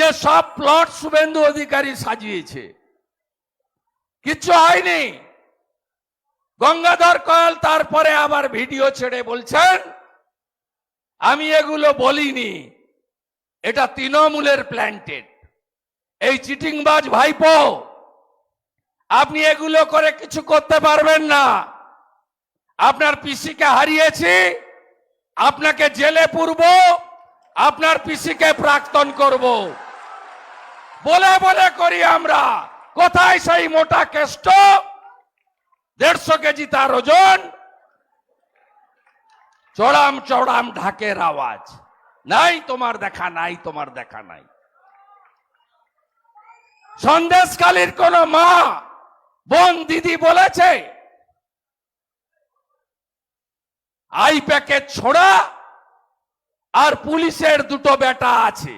যে সব প্লট শুভেন্দু অধিকারী সাজিয়েছে। কিচ্ছু হয়নি। গঙ্গাধর কয়াল তারপরে আবার ভিডিও ছেড়ে বলছেন, আমি এগুলো বলিনি। এটা তৃণমূলের প্ল্যান্টেড এই চিটিংবাজ ভাইপো, আপনি এগুলো করে কিছু করতে পারবেন না। আপনার পিসিকে হারিয়েছি, আপনাকে জেলে পুরব, আপনার পিসিকে প্রাক্তন করব। বলে বলে করি আমরা, কোথায় সেই মোটা কেষ্ট? দেড়শো কেজি তার ওজন। চড়াম চড়াম ঢাকের আওয়াজ। নাই তোমার দেখা, নাই তোমার দেখা, নাই। সন্দেশকালীর কোন মা, বোন, দিদি বলেছে, আই প্যাকেট ছোড়া আর পুলিশের দুটো বেটা আছে।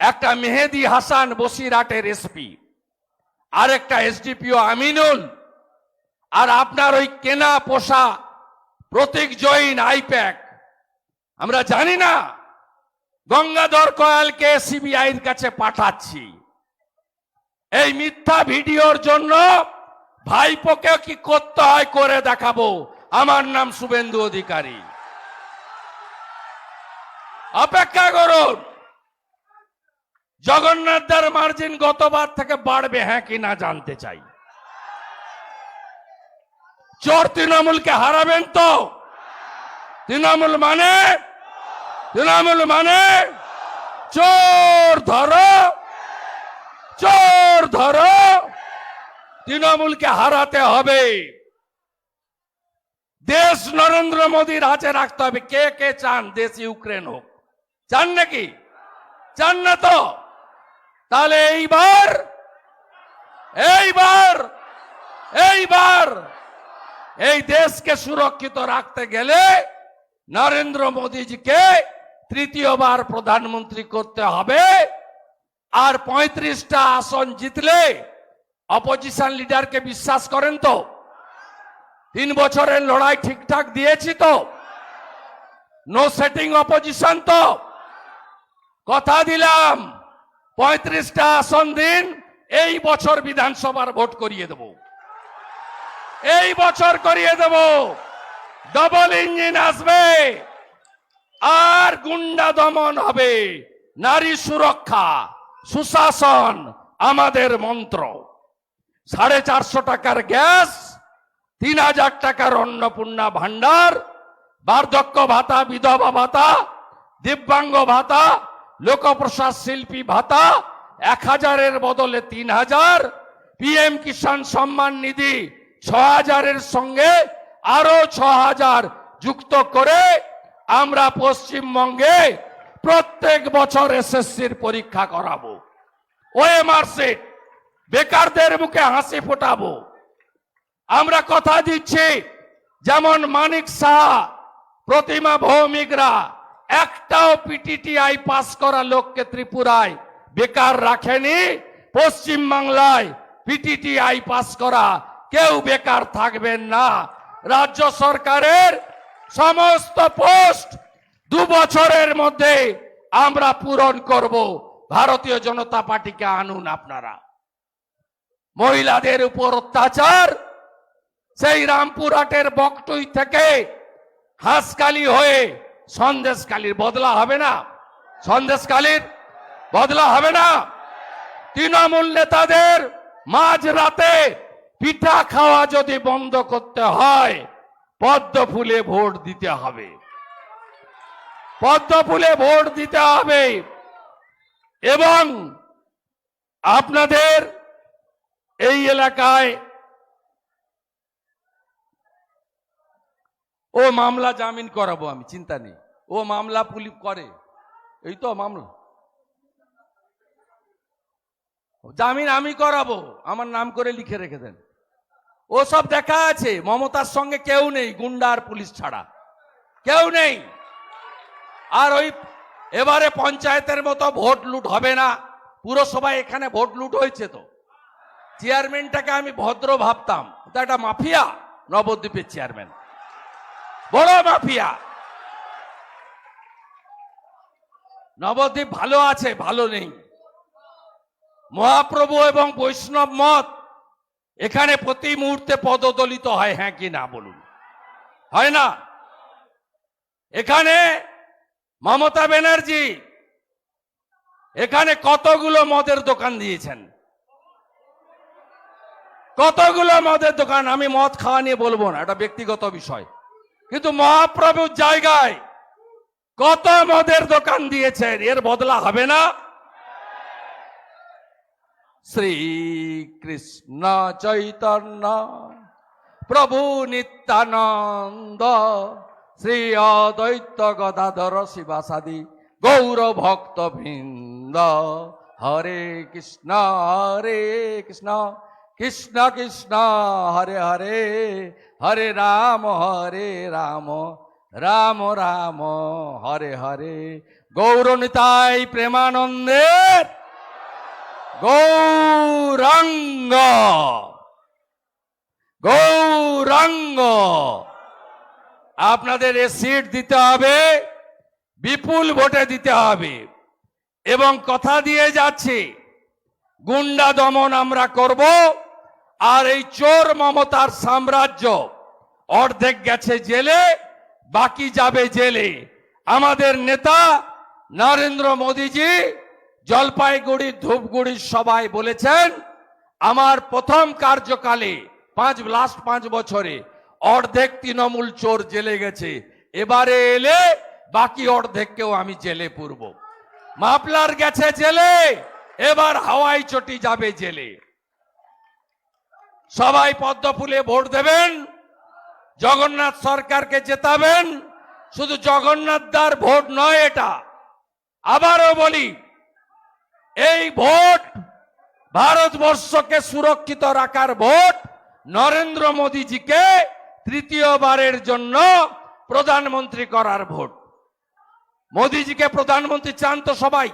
একটা মেহেদি হাসান বসিরহাটের এসপি আর একটা এসডিপিও আমিনুল, আর আপনার ওই কেনা পোষা প্রতীক জৈন আইপ্যাক। আমরা জানি না, গঙ্গাধর কয়ালকে সিবিআইর কাছে পাঠাচ্ছি। এই মিথ্যা ভিডিওর জন্য ভাইপোকে কি করতে হয় করে দেখাবো। আমার নাম শুভেন্দু অধিকারী। অপেক্ষা করুন। জগন্নাথদার মার্জিন গতবার থেকে বাড়বে হ্যাঁ কি না জানতে চাই। চোর তৃণমূলকে হারাবেন তো? তৃণমূল মানে? তৃণমূল মানে? চোর ধরো। চোর ধরো। তৃণমূলকে হারাতে হবে। দেশ নরেন্দ্র মোদীর হাতে রাখতে হবে। কে কে চান? দেশ ইউক্রেন হোক। চান নাকি? চান না তো? তাহলে এইবার এইবার এইবার এই দেশকে সুরক্ষিত রাখতে গেলে নরেন্দ্র মোদীজিকে তৃতীয়বার প্রধানমন্ত্রী করতে হবে। আর পঁয়ত্রিশটা আসন জিতলে অপোজিশন লিডারকে বিশ্বাস করেন তো? তিন বছরের লড়াই ঠিকঠাক দিয়েছি তো? নো সেটিং অপোজিশন তো? কথা দিলাম। পঁয়ত্রিশটা আসন দিন, এই বছর বিধানসভার ভোট করিয়ে দেব। এই বছর করিয়ে দেব। ডবল ইঞ্জিন আসবে। আর গুন্ডা দমন হবে। নারী সুরক্ষা, সুশাসন আমাদের মন্ত্র। সাড়ে চারশো টাকার গ্যাস, তিন হাজার টাকার অন্নপূর্ণা ভান্ডার বার্ধক্য ভাতা, বিধবা ভাতা, দিব্যাঙ্গ ভাতা লোকপ্রসাদ শিল্পী ভাতা, এক হাজারের বদলে তিন হাজার। পিএম কিষাণ সম্মান নিধি ছ হাজারের সঙ্গে আরও ছ হাজার যুক্ত করে আমরা পশ্চিমবঙ্গে প্রত্যেক বছর এসএসসির পরীক্ষা করাবো। ওএমআর সিট বেকারদের মুখে হাসি ফোটাবো। আমরা কথা দিচ্ছি, যেমন মানিক শাহ প্রতিমা ভৌমিকরা একটাও পিটিটিআই পাস করা লোককে ত্রিপুরায় বেকার রাখেনি, পশ্চিম বাংলায় পিটিটিআই পাস করা কেউ বেকার থাকবেন না। রাজ্য সরকারের সমস্ত পোস্ট দু বছরের মধ্যে আমরা পূরণ করব। ভারতীয় জনতা পার্টিকে আনুন আপনারা। মহিলাদের উপর অত্যাচার, সেই রামপুরহাটের বকটুই থেকে হাঁসকালি হয়ে সন্দেশকালীর বদলা হবে না। সন্দেশকালীর বদলা হবে না। তৃণমূল নেতাদের মাঝ রাতে পিঠা খাওয়া যদি বন্ধ করতে হয়, পদ্ম ফুলে ভোট দিতে হবে। পদ্ম ফুলে ভোট দিতে হবে এবং আপনাদের এই এলাকায় ও মামলা জামিন করাবো আমি, চিন্তা নেই। ও মামলা পুলিশ করে। এই তো মামলা। জামিন আমি করাবো। আমার নাম করে লিখে রেখে দেন। ও সব দেখা আছে। মমতার সঙ্গে কেউ নেই, গুন্ডা আর পুলিশ ছাড়া। কেউ নেই। আর ওই এবারে পঞ্চায়েতের মতো ভোট লুট হবে না। পুরসভায় এখানে ভোট লুট হয়েছে তো। চেয়ারম্যানটাকে আমি ভদ্র ভাবতাম। তো একটা মাফিয়া, নবদ্বীপের চেয়ারম্যান। বড় মাফিয়া। নবদ্বীপ ভালো আছে, ভালো নেই। মহাপ্রভু এবং বৈষ্ণব মত এখানে প্রতি মুহূর্তে পদদলিত হয় হ্যাঁ কি না বলুন? হয় না? এখানে মমতা ব্যানার্জি এখানে কতগুলো মদের দোকান দিয়েছেন? কতগুলো মদের দোকান? আমি মদ খাওয়া নিয়ে বলব না, এটা ব্যক্তিগত বিষয়। কিন্তু মহাপ্রভুর জায়গায় কত মদের দোকান দিয়েছেন? এর বদলা হবে না? শ্রী কৃষ্ণ চৈতন্য, প্রভু নিত্যানন্দ, শ্রী অদ্বৈত গদাধর শিবাসাদি, গৌর ভক্ত বৃন্দ হরে কৃষ্ণ হরে কৃষ্ণ কৃষ্ণ কৃষ্ণ, হরে হরে হরে রাম হরে রাম। রাম রাম, হরে হরে। গৌরনিতাই প্রেমানন্দের গৌরাঙ্গ। গৌরাঙ্গ। আপনাদের এ সিট দিতে হবে, বিপুল ভোটে দিতে হবে। এবং কথা দিয়ে যাচ্ছি, গুন্ডা দমন আমরা করব, আর এই চোর মমতার সাম্রাজ্য অর্ধেক গেছে জেলে বাকি যাবে জেলে। আমাদের নেতা নরেন্দ্র মোদীজি জলপাইগুড়ি ধূপগুড়ির সবাই বলেছেন, আমার প্রথম কার্যকালে পাঁচ লাস্ট পাঁচ বছরে অর্ধেক তৃণমূল চোর জেলে গেছে। এবারে এলে বাকি অর্ধেককেও আমি জেলে পুরব। মাপলার গেছে জেলে, এবার হাওয়াই চটি যাবে জেলে। সবাই পদ্মফুলে ভোট দেবেন। জগন্নাথ সরকারকে জেতাবেন, শুধু জগন্নাথ দার ভোট নয় এটা। আবারও বলি, এই ভোট ভারতবর্ষকে সুরক্ষিত রাখার ভোট নরেন্দ্র মোদীজিকে তৃতীয়বারের জন্য প্রধানমন্ত্রী করার ভোট। মোদীজিকে প্রধানমন্ত্রী চান তো সবাই।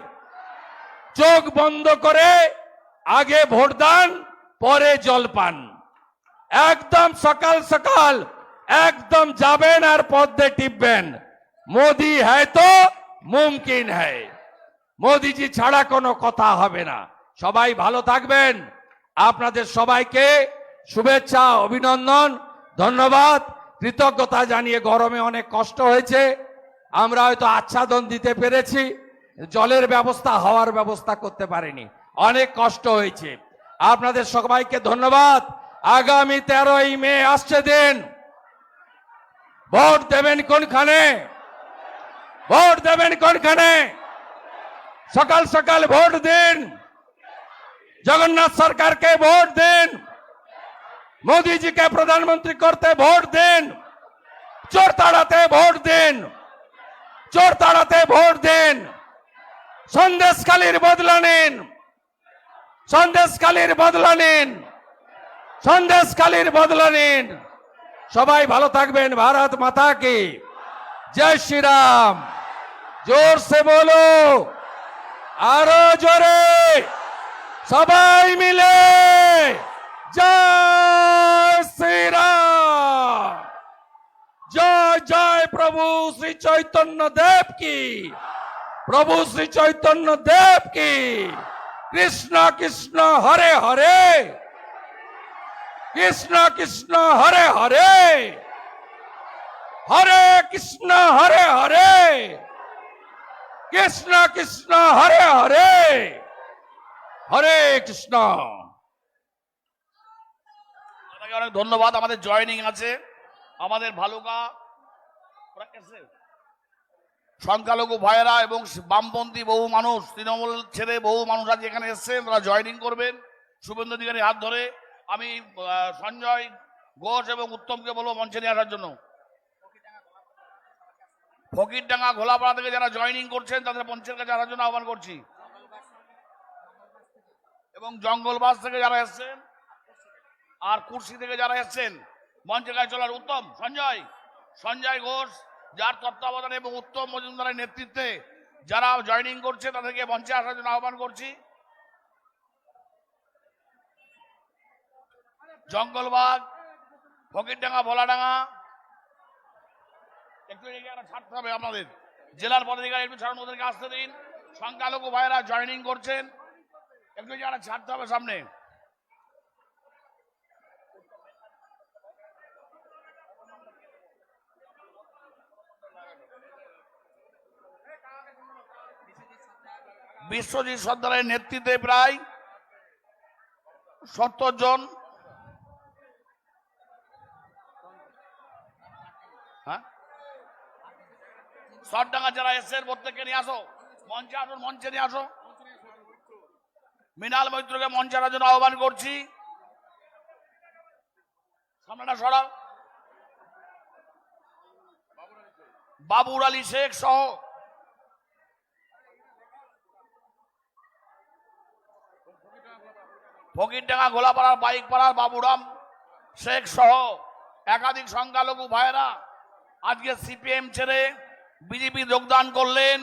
চোখ বন্ধ করে আগে ভোট দান পরে জল পান। একদম সকাল সকাল একদম যাবেন আর পদ্মে টিপবেন। মোদি হ্যায় তো, মুমকিন হ্যায়। মোদিজি ছাড়া কোনো কথা হবে না। সবাই ভালো থাকবেন। আপনাদের সবাইকে শুভেচ্ছা, অভিনন্দন, ধন্যবাদ। কৃতজ্ঞতা জানিয়ে গরমে অনেক কষ্ট হয়েছে। আমরা হয়তো আচ্ছাদন দিতে পেরেছি। জলের ব্যবস্থা, হওয়ার ব্যবস্থা করতে পারিনি। অনেক কষ্ট হয়েছে। আপনাদের সবাইকে ধন্যবাদ। আগামী তেরোই মে আসছে দিন। ভোট দেবেন কোনখানে? ভোট দেবেন কোনখানে? সকাল সকাল ভোট দিন। জগন্নাথ সরকারকে ভোট দিন। মোদীজিকে প্রধানমন্ত্রী করতে ভোট দিন। চোর তাড়াতে ভোট দিন। চোর তাড়াতে ভোট দিন। সন্দেশকালীর বদলা নিন। সন্দেশকালীর বদলা নিন। সন্দেশকালীর বদলা নিন। সবাই ভালো থাকবেন, ভারত মাতা কি জয় শ্রীরাম। জোর সে বলো। আরও জোরে। সবাই মিলে জয় শ্রীরাম। জয় জয় প্রভু শ্রী চৈতন্য দেব কি? প্রভু শ্রী চৈতন্য দেব কি? কৃষ্ণ কৃষ্ণ, হরে হরে। কৃষ্ণ কৃষ্ণ হরে হরে। হরে কৃষ্ণ হরে হরে। কৃষ্ণ কৃষ্ণ হরে হরে। হরে কৃষ্ণ। অনেক ধন্যবাদ, আমাদের জয়েনিং আছে। আমাদের ভালুকা সংখ্যালঘু ভাইয়েরা এবং বামপন্থী বহু মানুষ, তৃণমূল ছেড়ে বহু মানুষ আজ এখানে এসছেন, তারা জয়েনিং করবেন। শুভেন্দু অধিকারী হাত ধরে। আমি সঞ্জয় ঘোষ এবং উত্তমকে বলব মঞ্চে নিয়ে আসার জন্য। ফকিরডাঙ্গা ঘোলাপাড়া থেকে যারা জয়েনিং করছেন, তাদের মঞ্চের কাছে আসার জন্য আহ্বান করছি। এবং জঙ্গলবাস থেকে যারা এসছেন, আর কুর্সি থেকে যারা এসছেন, মঞ্চে গায়ে চলার উত্তম। সঞ্জয় সঞ্জয় ঘোষ, যার তত্ত্বাবধানে এবং উত্তম মজুমদারের নেতৃত্বে যারা জয়েনিং করছে, তাদেরকে মঞ্চে আসার জন্য আহ্বান করছি। জঙ্গলবাগ ফকিরডাঙ্গা, ভোলাডাঙ্গা। একটু ছাড়তে হবে আমাদের। জেলার পদাধিকারী একটু ছাড়ুন, ওদেরকে আসতে দিন। সংখ্যালঘু ভাইরা জয়েনিং করছেন। একটু যারা ছাড়তে হবে সামনে। বিশ্বজিৎ সর্দারের নেতৃত্বে প্রায় সত্তর জন হ্যাঁ সরডাঙ্গা যারা এসছেন প্রত্যেককে নিয়ে আসো। মঞ্চে আসুন, মঞ্চে নিয়ে আসো। মৃণাল মৈত্রকে মঞ্চে আনার জন্য আহ্বান করছি। সামনেটা সরাও। বাবুর আলী শেখ সহ। ফকিরডাঙ্গা গোলাপাড়ার বাইক পাড়ার বাবুরাম শেখ সহ একাধিক সংখ্যালঘু ভাইরা আজকে সিপিএম ছেড়ে বিজেপি যোগদান করলেন,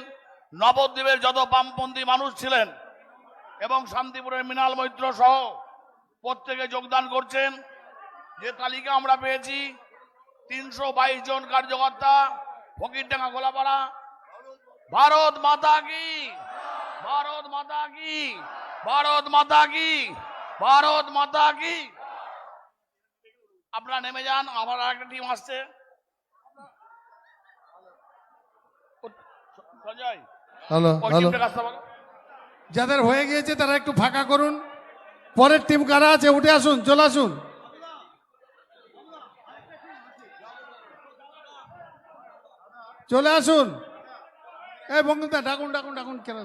নবদ্বীপের যত বামপন্থী মানুষ ছিলেন এবং শান্তিপুরের মৃণাল মৈত্র সহ প্রত্যেকে যোগদান করছেন। যে তালিকা আমরা পেয়েছি, তিনশো বাইশ জন কার্যকর্তা ফকিরডাঙ্গা গোলাপাড়া। ভারত মাতা কি? ভারত মাতা কি? ভারত মাতা কি? ভারত মাতা কি? আপনারা নেমে যান, আবার আরেকটা টিম আসছে সঞ্জয় হ্যালো হ্যালো। যাদের হয়ে গিয়েছে তারা একটু ফাঁকা করুন। পরের টিম কারা আছে? উঠে আসুন চলে আসুন। চলে আসুন। এই বঙ্গুদা ডাকুন ডাকুন ডাকুন কেন